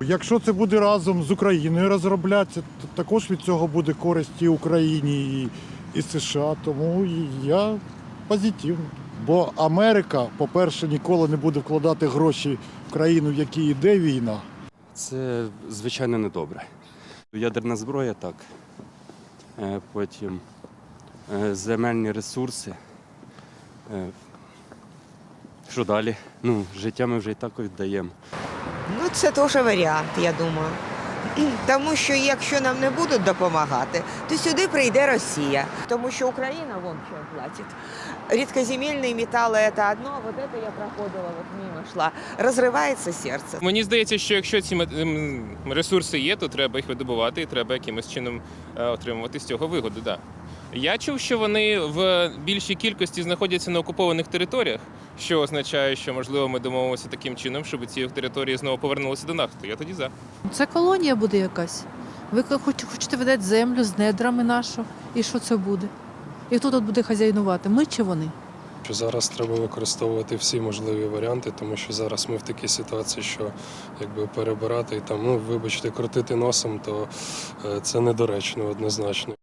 Якщо це буде разом з Україною розроблятися, то також від цього буде користь і Україні, і, і США. Тому я позитивний. Бо Америка, по-перше, ніколи не буде вкладати гроші в країну, в якій йде війна. Це звичайно недобре. Ядерна зброя так. Е, Потім е, земельні ресурси. Е, Що далі? Ну, життя ми вже і так віддаємо. Ну, це теж варіант, я думаю. Тому що якщо нам не будуть допомагати, то сюди прийде Росія. Тому що Україна вон що платить. Рідкоземельні метали – це одно, а вот это я проходила, вот мимо шла. Розривається серце. Мені здається, що якщо ці ем, ресурси є, то треба їх видобувати і треба якимось чином е, отримувати з цього вигоду. Да. Я чув, що вони в більшій кількості знаходяться на окупованих територіях, що означає, що можливо ми домовимося таким чином, щоб ці території знову повернулися до нас. То я тоді за. Це колонія буде якась. Ви хоч- хочете видати землю з недрами нашу. І що це буде? І хто тут буде хазяйнувати? Ми чи вони? Що зараз треба використовувати всі можливі варіанти, тому що зараз ми в такій ситуації, що якби перебирати і там, ну вибачте, крутити носом, то е, це недоречно однозначно.